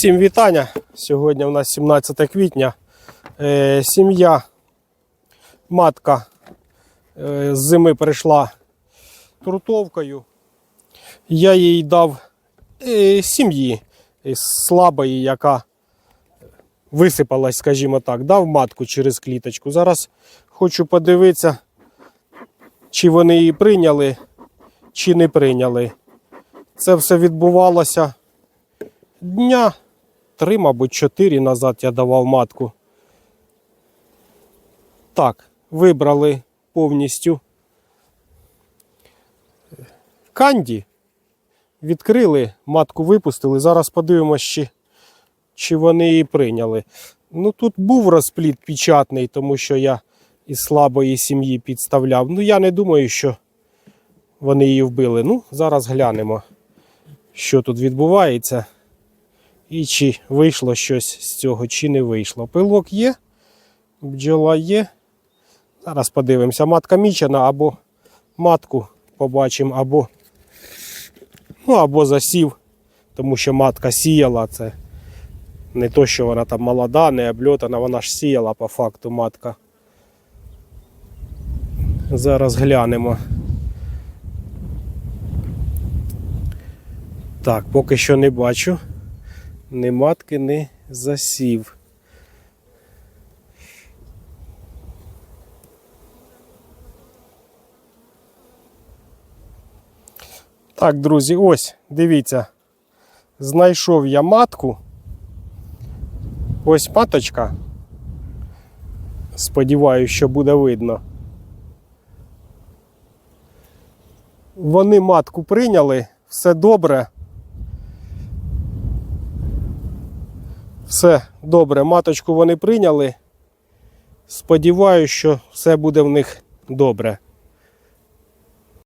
Всім вітання. Сьогодні у нас 17 квітня. Е, сім'я, матка е, з зими прийшла трутовкою. Я їй дав е, сім'ї слабої, яка висипалась, скажімо так, дав матку через кліточку. Зараз хочу подивитися, чи вони її прийняли, чи не прийняли. Це все відбувалося дня три, мабуть, чотири назад я давав матку. Так, вибрали повністю канді, відкрили, матку випустили. Зараз подивимося, чи, чи вони її прийняли. Ну тут був розпліт печатний, тому що я із слабої сім'ї підставляв. Ну я не думаю, що вони її вбили. Ну, зараз глянемо, що тут відбувається. І чи вийшло щось з цього, чи не вийшло. Пилок є, бджола є. Зараз подивимося, матка мічена або матку побачимо, або, ну, або засів, тому що матка сіяла це. Не то, що вона там молода, не обльотана, вона ж сіяла по факту матка. Зараз глянемо. Так, поки що не бачу ні матки, ні засів. Так, друзі, ось, дивіться. Знайшов я матку. Ось маточка. Сподіваюсь, що буде видно. Вони матку прийняли, все добре. Все добре, маточку вони прийняли. Сподіваюсь, що все буде в них добре.